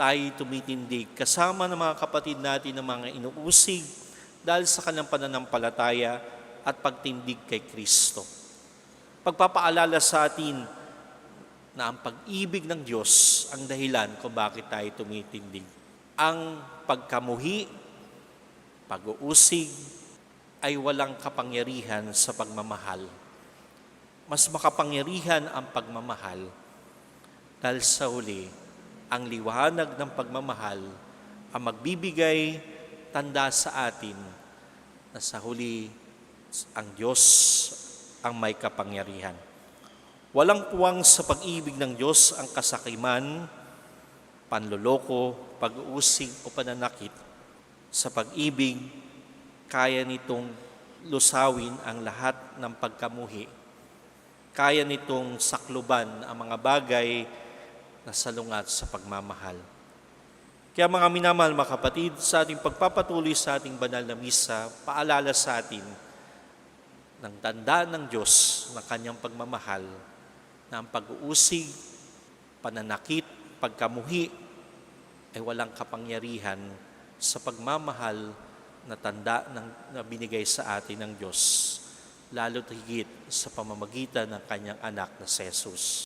tayo tumitindig kasama ng mga kapatid natin ng mga inuusig dahil sa kanilang pananampalataya at pagtindig kay Kristo. Pagpapaalala sa atin na ang pag-ibig ng Diyos ang dahilan kung bakit tayo tumitindig. Ang pagkamuhi, pag-uusig, ay walang kapangyarihan sa pagmamahal. Mas makapangyarihan ang pagmamahal dahil sa huli, ang liwanag ng pagmamahal ang magbibigay tanda sa atin na sa huli ang Diyos ang may kapangyarihan. Walang puwang sa pag-ibig ng Diyos ang kasakiman, panloloko, pag-uusig o pananakit. Sa pag-ibig, kaya nitong lusawin ang lahat ng pagkamuhi. Kaya nitong sakluban ang mga bagay na salungat sa pagmamahal. Kaya mga minamahal mga kapatid, sa ating pagpapatuloy sa ating banal na misa, paalala sa atin ng tanda ng Diyos ng kanyang pagmamahal na ang pag-uusig, pananakit, pagkamuhi ay walang kapangyarihan sa pagmamahal na tanda ng, na binigay sa atin ng Diyos, lalo't higit sa pamamagitan ng kanyang anak na si Jesus.